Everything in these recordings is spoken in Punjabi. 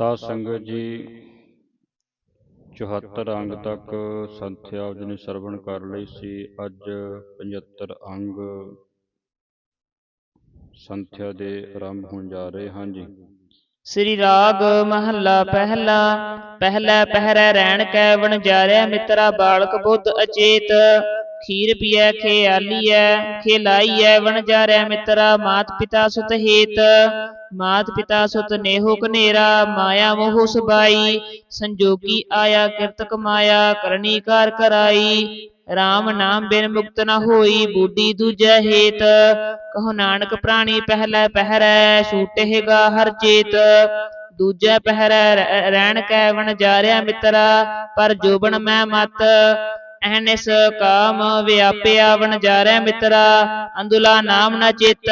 ਸਾਧ ਸੰਗਤ ਜੀ 74 ਅੰਗ ਤੱਕ ਸੰਤ ਆਪ ਜੀ ਨੇ ਸਰਵਣ ਕਰ ਲਈ ਸੀ। ਅੱਜ 75 ਅੰਗ ਸੰਥਿਆ ਦੇ ਆਰੰਭ ਹੋਣ ਜਾ ਰਹੇ ਹਨ ਜੀ। ਸ੍ਰੀ ਰਾਗ ਮਹੱਲਾ ਪਹਿਲਾ ਪਹਿਲਾ ਪਹਿਰੈ ਰਹਿਣ ਕੈ ਵਣਜਾਰਿਆ ਮਿੱਤਰਾ ਬਾਲਕ ਬੁੱਧ ਅਚੇਤ। ਖੀਰ ਪੀਐ ਖਿਆਲੀਐ ਖਿਲਾਈਐ ਵਣਜਾਰਿਆ ਮਿੱਤਰਾ ਮਾਤ ਪਿਤਾ ਸੁਤ ਹੇਤ ਮਾਤ ਪਿਤਾ ਸੁਤ ਨੇਹੋ ਕਨੇਰਾ ਮਾਇਆ ਮੋਹ ਸਬਾਈ ਸੰਜੋਗੀ ਆਇਆ ਕਿਰਤ ਕਮਾਇਆ ਕਰਨੀ ਕਾਰ ਕਰਾਈ RAM ਨਾਮ ਬਿਨ ਮੁਕਤ ਨ ਹੋਈ ਬੂਢੀ ਦੂਜੈ ਹੇਤ ਕਹੋ ਨਾਨਕ ਪ੍ਰਾਣੀ ਪਹਿਲਾ ਪਹਿਰੈ ਛੂਟੇਗਾ ਹਰ ਚੇਤ ਦੂਜੈ ਪਹਿਰੈ ਰਹਿ- ਰਹਿਣ ਕੈ ਵਣ ਜਾਰਿਆ ਮਿੱਤਰਾ ਪਰ ਜੋਬਨ ਮੈਂ ਮਤ ਅਹਨਿਸ ਕਾਮ ਵਿਆਪਿਆ ਵਣ ਜਾਰਿਆ ਮਿੱਤਰਾ, ਅੰਦੁਲਾ ਨਾਮ ਨਾ ਚਿਤ।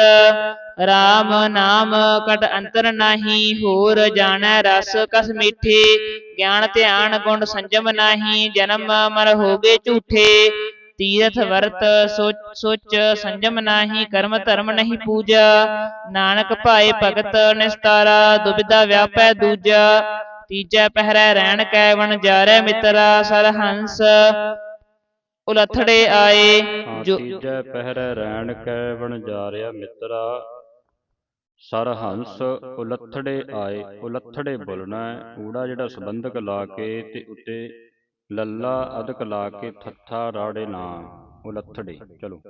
ਰਾਮ ਨਾਮ ਕਟ ਅੰਤਰ ਨਾਹੀ, ਹੋਰ ਜਾਣੈ ਰਸ ਕਸ ਮੀਠੇ। ਗਿਆਨ ਧਿਆਨ ਗੁਣ ਸੰਜਮ ਨਾਹੀ, ਜਨਮ ਮਰ ਹੋਗੇ ਝੂਠੇ। ਤੀਰਥ ਵਰਤ ਸੋਚ ਸੋਚ ਸੰਜਮ ਨਾਹੀ, ਕਰਮ ਧਰਮ ਨਹੀਂ ਪੂਜਾ। ਨਾਨਕ ਭਾਏ ਭਗਤ ਨਿਸਤਾਰਾ ਦੁਬਿਦਾ ਵਿਆਪੈ ਦੂਜਾ। ਤੀਜਾ ਪਹਿਰੈ ਰਹਿਣ ਕੈ ਵਣ ਜਾਰੈ ਮਿੱਤਰਾ, ਸਰਹੰਸ ਉਲਥੜੇ ਆਏ ਜੋ ਤੀਜੈ ਪਹਿਰੈ ਰੈਣ ਕੈ ਵਣਜਾਰਿਆ ਮਿੱਤਰਾ। ਸਰਹੰਸ ਉਲੱਥੜੇ ਆਏ ਉਲੱਥੜੇ ਬੋਲਣਾ ਊੜਾ ਜਿਹੜਾ ਸੰਬੰਧਕ ਲਾ ਕੇ ਤੇ ਉੱਤੇ ਲੱਲਾ ਅਦਕ ਲਾ ਕੇ ਥੱਥਾ ਰਾੜੇ ਨਾ। ਉਲੱਥੜੇ ਚਲੋ।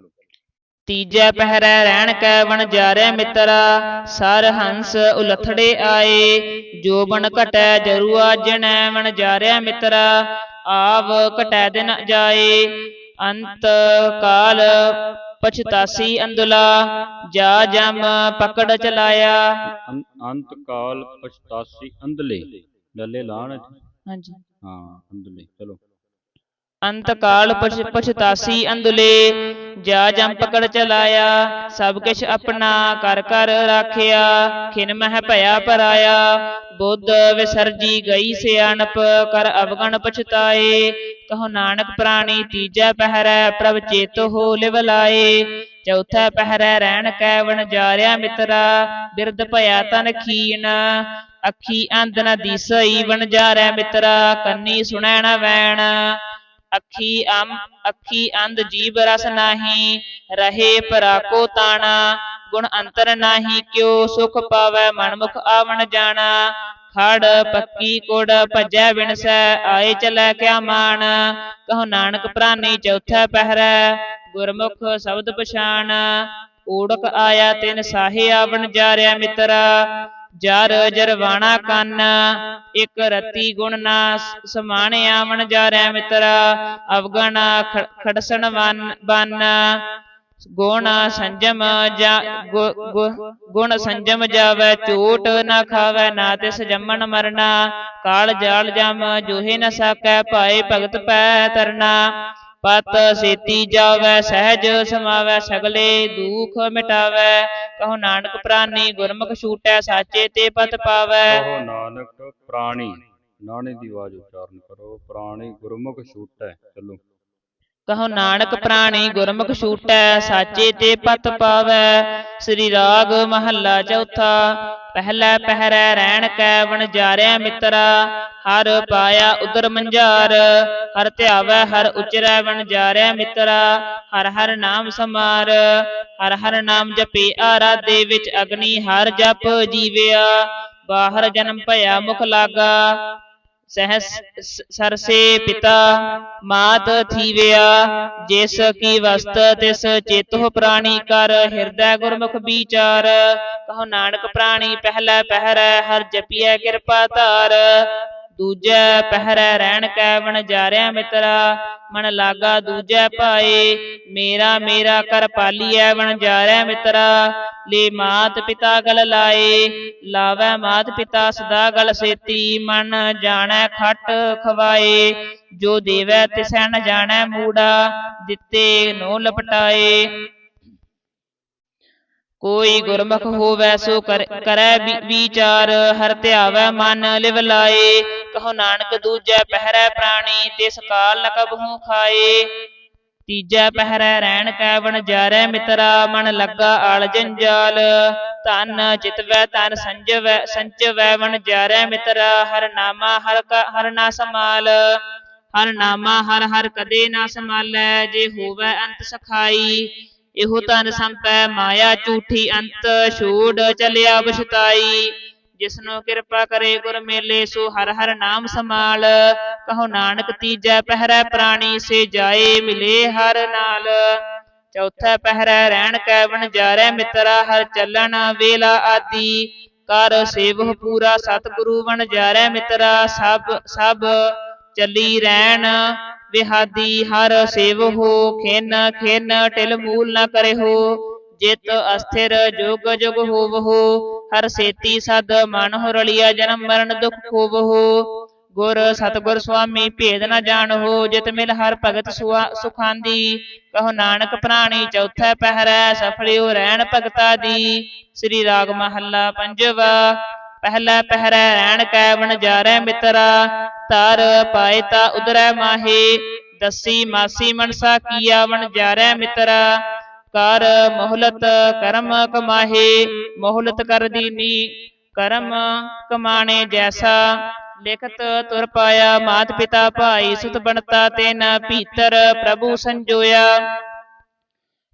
ਤੀਜੈ ਪਹਿਰੈ ਰਹਿਣ ਕੈ ਵਣ ਜਾਰੈ ਮਿੱਤਰਾ। ਸਰ ਹੰਸ ਉਲਥੜੇ ਆਏ ਜੋ ਬਣ ਘਟੈ ਜਰੂਆ ਜਣੈ ਵਣ ਜਾਰੈ ਮਿੱਤਰਾ। ਆਵ ਘਟੈ ਦਿਨ ਜਾਏ ਅੰਤ ਕਾਲ ਪਛਤਾਸੀ ਅੰਦੁਲਾ ਜਾ ਜਮ ਪਕੜ ਚਲਾਇਆ। ਅੰਤ ਕਾਲ ਪਛਤਾਸੀ ਅੰਧਲੇ ਲੱਲੇ ਲਾਣ ਹਾਂਜੀ। ਹਾਂ ਅੰਧਲੇ ਚਲੋ। ਅੰਤ ਕਾਲ ਪਛ ਪਛਤਾਸੀ ਅੰਦੁਲੇ ਜਾ ਜਮ ਪਕੜ ਚਲਾਇਆ, ਸਭ ਕਿਛ ਆਪਣਾ ਕਰ ਕਰ ਰਾਖਿਆ, ਖਿਨ ਮਹਿ ਭਇਆ ਪਰਾਇਆ। ਬੁੱਧ ਵਿਸਰਜੀ ਗਈ ਸਿਆਣਪ ਕਰ ਅਵਗਣ ਪਛਤਾਏ। ਕਹੋ ਨਾਨਕ ਪ੍ਰਾਣੀ, ਤੀਜਾ ਪਹਿਰੈ ਪ੍ਰਭ ਚੇਤ ਹੋ ਲਿਵ ਲਾਏ। ਚੌਥਾ ਪਹਿਰੈ ਰਹਿਣ ਕੈ ਵਣ ਜਾਰਿਆ ਮਿੱਤਰਾ, ਬਿਰਧ ਭਇਆ ਤਨ ਖੀਨ। ਅੱਖੀ ਅੰਧ ਨ ਦੀਸਈ ਵਣ ਜਾਰਿਆ ਮਿੱਤਰਾ, ਕੰਨੀ ਸੁਣੈ ਨ ਵੈਣ। ਅੱਖੀ ਅਮ, ਅੱਖੀ ਅੰਧ ਜੀਵ ਰਸ ਨਾਹੀ, ਰਹੇ ਪਰਾਕੋ ਤਾਣਾ, ਗੁਣ ਅੰਤਰ ਨਾਹੀ, ਕਿਉ ਸੁਖ ਪਾਵੈ ਮਨਮੁਖ ਆਵਣ ਜਾਣਾ, ਖੜ ਪੱਕੀ ਕੋੜ ਭਜੈ ਵਿਣਸੈ, ਆਏ ਚਲੈ ਕਿਆ ਮਾਨ ਕਹੋ ਨਾਨਕ ਪ੍ਰਾਨੀ ਚੌਥਾ ਪਹਿਰੈ, ਗੁਰਮੁਖ ਸ਼ਬਦ ਪਛਾਣ, ਊੜਕ ਆਇਆ ਤਿਨ ਸਾਹੇ ਆਵਣ ਜਾਰਿਆ ਮਿੱਤਰਾ, ਜਰ ਜਰਵਾਣਾ ਕੰਨ ਇਕ ਰਤੀ ਗੁਣ ਨਾ ਸ- ਸਮਾਣਿਆ ਜਾਰੈ ਮਿੱਤਰਾ, ਅਵਗਣ ਖੜਸਣ ਬਨ। ਗੁਣ ਸੰਜਮ ਜਾ ਗੁਣ ਸੰਜਮ ਜਾਵੈ ਝੂਟ ਨਾ ਖਾਵੈ, ਨਾ ਤਿਸ ਜੰਮਣ ਮਰਨਾ। ਕਾਲ ਜਾਲ ਜਮ, ਜੋਹੇ ਨ ਸਕੈ ਭਾਏ ਭਗਤ ਪੈ ਤਰਨਾ। ਪਤ ਸੇਤੀ ਜਾਵੈ ਸਹਿਜ ਸਮਾਵੈ ਸਗਲੇ ਦੁਖ ਮਿਟਾਵੈ। ਕਹੋ ਨਾਨਕ ਪ੍ਰਾਨੀ ਗੁਰਮੁਖ ਛੂਟੈ ਸਾਚੇ ਤੇ ਪਤ ਪਾਵੈ। ਕਹੋ ਨਾਨਕ ਪ੍ਰਾਣੀ ਨਾਣੇ ਦੀ ਆਵਾਜ਼ ਉਚਾਰਨ ਕਰੋ ਪ੍ਰਾਣੀ ਗੁਰਮੁਖ ਛੂਟੈ ਚਲੋ। ਕਹੋ ਨਾਨਕ ਪ੍ਰਾਣੀ ਗੁਰਮੁਖ ਛੂਟੈ ਸਾਚੇ ਤੇ ਪਤ ਪਾਵੈ। ਸ੍ਰੀ ਰਾਗ ਮਹੱਲਾ ਚੌਥਾ ਪਹਿਲਾ ਪਹਿਰੈ ਰਹਿਣ ਕੈ ਵਣ ਜਾਰਿਆ ਮਿੱਤਰਾ। ਹਰ ਪਾਇਆ ਉਦਰ ਮੰਝਾਰ, ਹਰ ਧਿਆਵੈ, ਹਰ ਉਚਰੈ ਵਣ ਜਾਰਿਆ ਮਿੱਤਰਾ, ਹਰ ਹਰ ਨਾਮ ਸਮਾਰ, ਹਰ ਹਰ ਨਾਮ ਜਪੇ ਆਰਾਧੇ ਵਿੱਚ ਅਗਨੀ ਹਰ ਜਪ ਜੀਵਿਆ, ਬਾਹਰ ਜਨਮ ਭਇਆ ਮੁਖ ਲਾਗਾ, ਸਹਿਸ ਸਰਸੇ ਪਿਤਾ ਮਾਤ ਥੀਵਿਆ, ਜਿਸ ਕੀ ਵਸਤ ਤਿਸ ਚੇਤੋ ਪ੍ਰਾਣੀ ਕਰ, ਹਿਰਦੈ ਗੁਰਮੁਖ ਵਿਚਾਰ, ਕਹੋ ਨਾਨਕ ਪ੍ਰਾਣੀ ਪਹਿਲਾ ਪਹਿਰੈ, ਹਰ ਜਪੀਐ ਕਿਰਪਾ ਧਾਰ ਦੂਜੈ ਪਹਿਰੈ ਰਹਿਣ ਕੈ ਵਣ ਜਾਰਿਆ ਮਿੱਤਰਾ, ਮਨ ਲਾਗਾ ਦੂਜੈ ਭਾਏ, ਮੇਰਾ ਮੇਰਾ ਕਰ ਪਾਲੀਐ ਵਣ ਜਾਰਿਆ ਲੇ ਮਾਤ ਪਿਤਾ ਗਲ ਲਾਏ, ਲਾਵੈ ਮਾਤ ਪਿਤਾ ਸਦਾ ਗਲ ਸੇਤੀ, ਮਨ ਜਾਣੈ ਖਟ ਖਵਾਏ, ਜੋ ਦੇਵੈ ਤਿਸੈ ਨ ਜਾਣੈ ਮੂੜਾ, ਦਿੱਤੇ ਨੋ ਲਪਟਾਏ। ਕੋਈ ਗੁਰਮੁਖ ਹੋਵੈ ਸੋ ਕਰੈ ਵਿ- ਵਿਚਾਰ, ਹਰ ਧਿਆਵੈ ਮਨ ਲਿਵ ਲਾਏ ਕਹੋ ਨਾਨਕ, ਦੂਜੈ ਪਹਿਰੈ ਪ੍ਰਾਣੀ, ਤਿਸ ਕਾਲ ਨ ਕਬਹੂ ਖਾਏ। ਤੀਜਾ ਪਹਿਰਾ ਰਹਿਣ ਕੈ ਵਣ ਜਾਰੈ ਮਿਤਰਾ, ਮਨ ਲੱਗਾ ਆਲ ਜੰਜਾਲ। ਧਨ ਚਿਤਵੈ, ਧਨ ਸੰਜਵੈ ਸੰਚਵੈ ਵਣ ਜਾਰੈ ਮਿਤਰਾ, ਹਰ ਨਾਮਾ ਹਰ ਹਰ ਨਾ ਸਮਾਲ ਹਰ ਨਾਮਾ ਹਰ ਹਰ ਕਦੇ ਨਾ ਸਮਾਲੈ ਜੇ ਹੋਵੈ ਅੰਤ ਸਖਾਈ। ਇਹੋ ਧਨ ਸੰਪੈ, ਮਾਇਆ ਝੂਠੀ ਅੰਤ, ਛੋੜ ਚਲਿਆ ਬਛਤਾਈ। ਜਿਸਨੂੰ ਕਿਰਪਾ ਕਰੇ ਗੁਰ ਮੇਲੇ, ਸੋ ਹਰ ਹਰ ਨਾਮ ਸਮਾਲ ਕਹੋ ਨਾਨਕ ਤੀਜਾ ਪਹਿਰਾ ਪ੍ਰਾਣੀ, ਸੇ ਜਾਏ ਮਿਲੇ ਹਰ ਨਾਲ। ਚੌਥਾ ਪਹਿਰਾ ਰਹਿਣ ਕੈ ਵਣ ਜਾਰੈ ਮਿਤਰਾ, ਹਰ ਚੱਲਣ ਵੇਲਾ ਆਦੀ। ਕਰ ਸੇਵਹ ਪੂਰਾ ਸਤਿਗੁਰੂ ਵਣ ਜਾਰੈ ਮਿਤਰਾ, ਸਭ ਸਭ ਚੱਲੀ ਰਹਿਣ ਵਿਹਾਦੀ। ਹਰ ਸੇਵ ਹੋ ਖੇਨ ਖੇਨ ਟਿਲ ਮੂਲ ਨਾ ਕਰੇ ਹੋ ਜਿਤ ਅਸਥਿਰ ਜੁਗ ਜੁਗ ਹੋਵਹੋ ਹਰ ਸੇਤੀ ਸਦ ਮਨ ਹੋ ਰਲਿਆ ਜਨਮ ਮਰਨ ਦੁਖ ਖੋਵਹੋ ਗੁਰ ਸਤਿਗੁਰ ਸੁਆਮੀ ਭੇਦ ਨ ਜਾਣੋ ਜਿਤ ਮਿਲ ਹਰ ਭਗਤ ਸੁਆ- ਸੁਖਾਂਦੀ ਕਹੋ ਨਾਨਕ ਪ੍ਰਾਣੀ ਚੌਥਾ ਪਹਿਰਾ ਸਫਲਿਓ ਰਹਿਣ ਭਗਤਾ ਦੀ ਸ੍ਰੀ ਰਾਗ ਮਹੱਲਾ ਪੰਜਵਾ ਪਹਿਲਾ ਪਹਿਰਾ ਰਹਿਣ ਕੈ ਵਣ ਜਾਰੈ ਮਿਤਰਾ ਧਰ ਪਾਏ ਤਾ ਉਦਰੈ ਮਾਹੇ ਦਸੀ ਮਾਸੀ ਮਨਸਾ ਕੀਆ ਵਣ ਜਾਰੈ ਮਿਤਰਾ ਕਰ ਮੋਹਲਤ ਕਰਮ ਕਮਾਹੇ, ਮੋਹਲਤ ਕਰ ਦੀਨੀ। ਕਰਮ ਕਮਾਣੇ ਜੈਸਾ, ਲਿਖਤ ਤੁਰ ਪਾਇਆ ਮਾਤ ਪਿਤਾ ਭਾਈ, ਸੁਤ ਬਣਤਾ ਤੈਨ ਭੀਤਰ ਪ੍ਰਭੂ ਸੰਜੋਇਆ।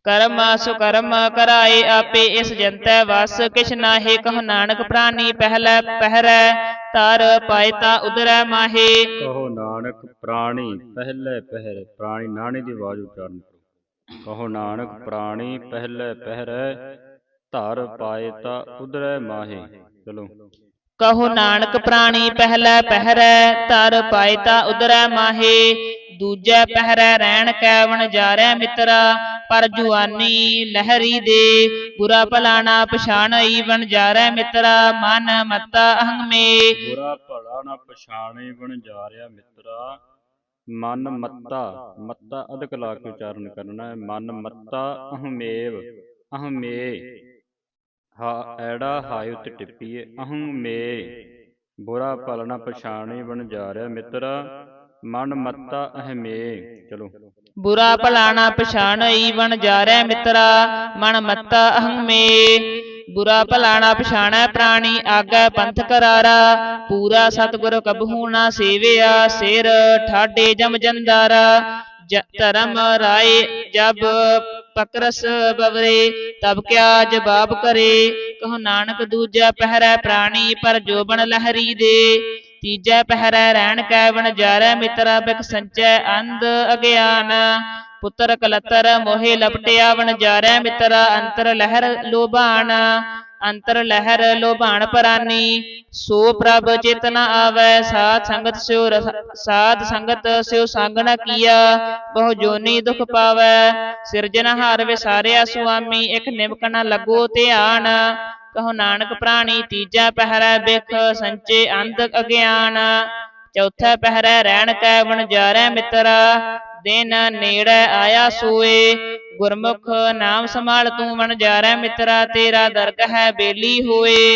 ਕਰਮ ਸੁਕਰਮ ਕਰਾਏ ਆਪੇ ਇਸ ਜੰਤੈ ਵਸ, ਕਿਛ ਨਾਹੀ ਕਹ ਨਾਨਕ ਪ੍ਰਾਨੀ ਪਹਿਲਾ ਪਹਿਰੈ ਧਰ ਪਾਏ ਤਾ ਉਦਰੈ ਮਾਹੇ। ਕਹੋ ਨਾਨਕ ਪ੍ਰਾਣੀ ਪਹਿਲੇ ਪਹਿਰ ਪ੍ਰਾਣੀ ਨਾਣੇ ਦੀ ਆਵਾਜ਼ ਉਚਾਰਨ ਕਹੋ ਨਾਨਕ ਪ੍ਰਾਣੀ ਪਹਿਲੇ ਪਹਿਰੈ ਧਰ ਪਾਏ ਤਾ ਉਦਰੈ ਮਾਹੇ। ਚਲੋ। ਕਹੋ ਨਾਨਕ ਪ੍ਰਾਣੀ ਪਹਿਲਾ ਪਹਿਰੈ ਧਰ ਪਾਏ ਤਾ ਉਦਰੈ ਮਾਹੇ। ਦੂਜਾ ਪਹਿਰੈ ਰਹਿਣ ਕੈਵਣ ਜਾਰੈ ਮਿਤਰਾ ਪਰ ਜੁਆਨੀ ਲਹਿਰੀ ਦੇ। ਬੁਰਾ ਭਲਾ ਨਾ ਪਛਾਣਈ ਵਣ ਜਾਰੈ ਮਿਤਰਾ ਮਨ ਮਤਾ ਅਹੰ ਮੇ ਬੁਰਾ ਭਲਾ ਨਾ ਪਛਾਣੇ ਬਣ ਜਾ ਰਿਹਾ ਮਿੱਤਰਾ ਮਨ ਮੱਤਾ ਮੱਤਾ ਅਧਿਕ ਲਾ ਕੇ ਉਚਾਰਨ ਕਰਨਾ ਹੈ। ਮਨ ਮੱਤਾ ਅਹਮੇਵ ਅਹਮੇ ਹਾ, ਐੜਾ ਹਾਇ ਉੱਤੇ ਟਿੱਪੀਏ ਅਹਮੇ ਬੁਰਾ ਭਲਾ ਨਾ ਪਛਾਣੇ ਬਣ ਜਾ ਰਿਹਾ ਮਿੱਤਰਾ, ਮਨ ਮੱਤਾ ਅਹਮੇ ਚਲੋ। ਬੁਰਾ ਭਲਾ ਨਾ ਪਛਾਣਈ ਜਾ ਰਿਹਾ ਮਿਤਰਾ, ਮਨ ਮਤਾ ਅਹੰ ਬੁਰਾ ਭਲਾ ਨਾ ਪਛਾਣੈ ਪ੍ਰਾਣੀ, ਆਗੈ ਪੰਥ ਕਰਾਰਾ। ਪੂਰਾ ਸਤਿਗੁਰ ਕਬਹੂ ਨਾ ਸੇਵਿਆ, ਸਿਰ ਠਾਡੇ ਜਮ ਜੰਦਾਰਾ। ਧਰਮ ਰਾਏ ਜਬ ਪਕਰਸ ਬਵਰੇ, ਤਬ ਕਿਆ ਜਵਾਬ ਕਰੇ। ਕਹ ਨਾਨਕ ਦੂਜਾ ਪਹਿਰਾ ਪ੍ਰਾਣੀ, ਪਰ ਜੋਬਨ ਲਹਿਰੀ ਦੇ। ਤੀਜਾ ਪਹਿਰਾ ਰਹਿਣ ਕੈ ਵਣ ਜਾਰੈ ਮਿਤਰਾ ਬਿਕ ਸੰਚੈ ਅੰਧ ਅਗਿਆਨ। ਪੁੱਤਰ ਕਲਤਰ, ਮੋਹਿ ਲਪਟਿਆ ਵਣ ਜਾਰੈ ਮਿਤਰਾ, ਅੰਤਰ ਲਹਿਰ ਲੋਭਾਨ, ਅੰਤਰ ਲਹਿਰ ਲੋਭਾਨ ਪਰਾਨੀ। ਸੋ ਪ੍ਰਭ ਚੇਤਨ ਆਵੈ, ਸਾਧ ਸੰਗਤ ਸਿਉ ਸਾਧ ਸੰਗਤ ਸਿਉ ਸੰਗ ਕੀਆ। ਬਹੁ ਜੋਨੀ ਦੁਖ ਪਾਵੈ ਸਿਰਜਨਹਾਰ ਵਿਸਾਰਿਆ ਸੁਆਮੀ, ਇਕ ਨਿਮਕ ਨ ਲੱਗੋ ਧਿਆਨ। ਕਹੋ ਨਾਨਕ ਪ੍ਰਾਣੀ, ਤੀਜਾ ਪਹਿਰਾ ਬਿਖ, ਸੰਚੇ ਅੰਧ ਅਗਿਆਨ। ਚੌਥਾ ਪਹਿਰਾ ਰਹਿਣ ਕੈ ਵਣਜਾਰੈ ਮਿਤਰਾ ਦਿਨ ਨੇੜੇ ਆਇਆ ਸੋਏ। ਗੁਰਮੁਖ ਨਾਮ ਸੰਭਾਲ ਤੂੰ ਵਣ ਜਾਰੈ ਮਿਤਰਾ, ਤੇਰਾ ਦਰਗਹ ਹੈ ਬੇਲੀ ਹੋਏ।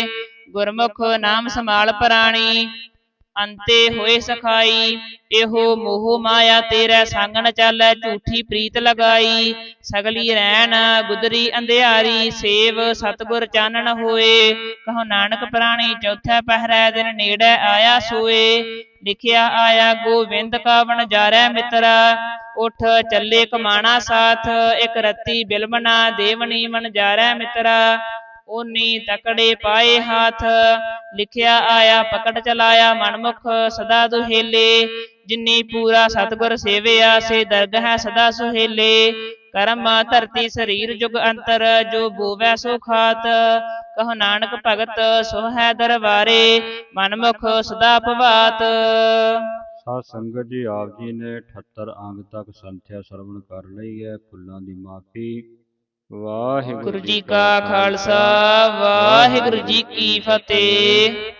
ਗੁਰਮੁਖ ਨਾਮ ਸੰਭਾਲ ਪ੍ਰਾਣੀ, ਅੰਤੇ ਹੋਏ ਸਖਾਈ। ਇਹੋ ਮੋਹ ਮਾਇਆ ਤੇਰੇ ਸੰਗ ਨ ਝੂਠੀ ਪ੍ਰੀਤ ਲਗਾਈ। ਸਗਲੀ ਰਹਿਣ ਗੁਦਰੀ ਅੰਧਿਆਰੀ, ਸੇਵ ਸਤਗੁਰ ਚਾਨਣ ਹੋਏ। ਕਹੋ ਨਾਨਕ ਪ੍ਰਾਣੀ, ਚੌਥਾ ਪਹਿਰਾ ਦਿਨ ਨੇੜੇ ਆਇਆ ਸੋਏ। ਲਿਖਿਆ ਆਇਆ ਗੋਵਿੰਦ ਕਾ ਵਣ ਜਾਰੈ ਮਿਤਰਾ। ਉਠ, ਚੱਲੇ, ਕਮਾਣਾ, ਸਾਥ, ਇਕ ਰਤੀ ਬਿਲਮਨਾ, ਦੇਵਨੀ ਮਨ ਜਾਰੈ ਮਿਤਰਾ। ਓਨੀ ਤਕੜੇ ਪਾਏ ਹਾਥ, ਲਿਖਿਆ ਆਇਆ, ਪਕੜ ਚਲਾਇਆ ਮਨਮੁਖ, ਸਦਾ ਦੁਹੇਲੇ। ਜਿਨੀ ਪੂਰਾ ਸਤਗੁਰ ਸੇਵਿਆ, ਸੇ ਦਰਗ ਹੈ ਸਦਾ ਸੁਹੇਲੇ। ਕਰਮ, ਧਰਤੀ, ਸਰੀਰ, ਜੁਗ ਅੰਤਰ, ਜੋ ਬੋਵੈ ਸੋ ਖਾਤ। ਕਹੋ ਨਾਨਕ ਭਗਤ ਸੋ ਹੈ ਦਰਬਾਰੇ, ਮਨਮੁਖ ਸਦਾ ਭਵਾਤ। ਸਾਧ ਸੰਗਤ ਜੀ ਆਪ ਜੀ ਨੇ 78 ਅੰਗ ਤੱਕ ਸੰਥਿਆ ਸਰਵਣ ਕਰ ਲਈ ਹੈ ਫੁੱਲਾਂ ਦੀ ਮਾਫੀ। ਵਾਹਿਗੁਰੂ ਗੁਰੂ ਜੀ ਕਾ ਖਾਲਸਾ। ਵਾਹਿਗੁਰੂ ਜੀ ਕੀ ਫਤਿਹ।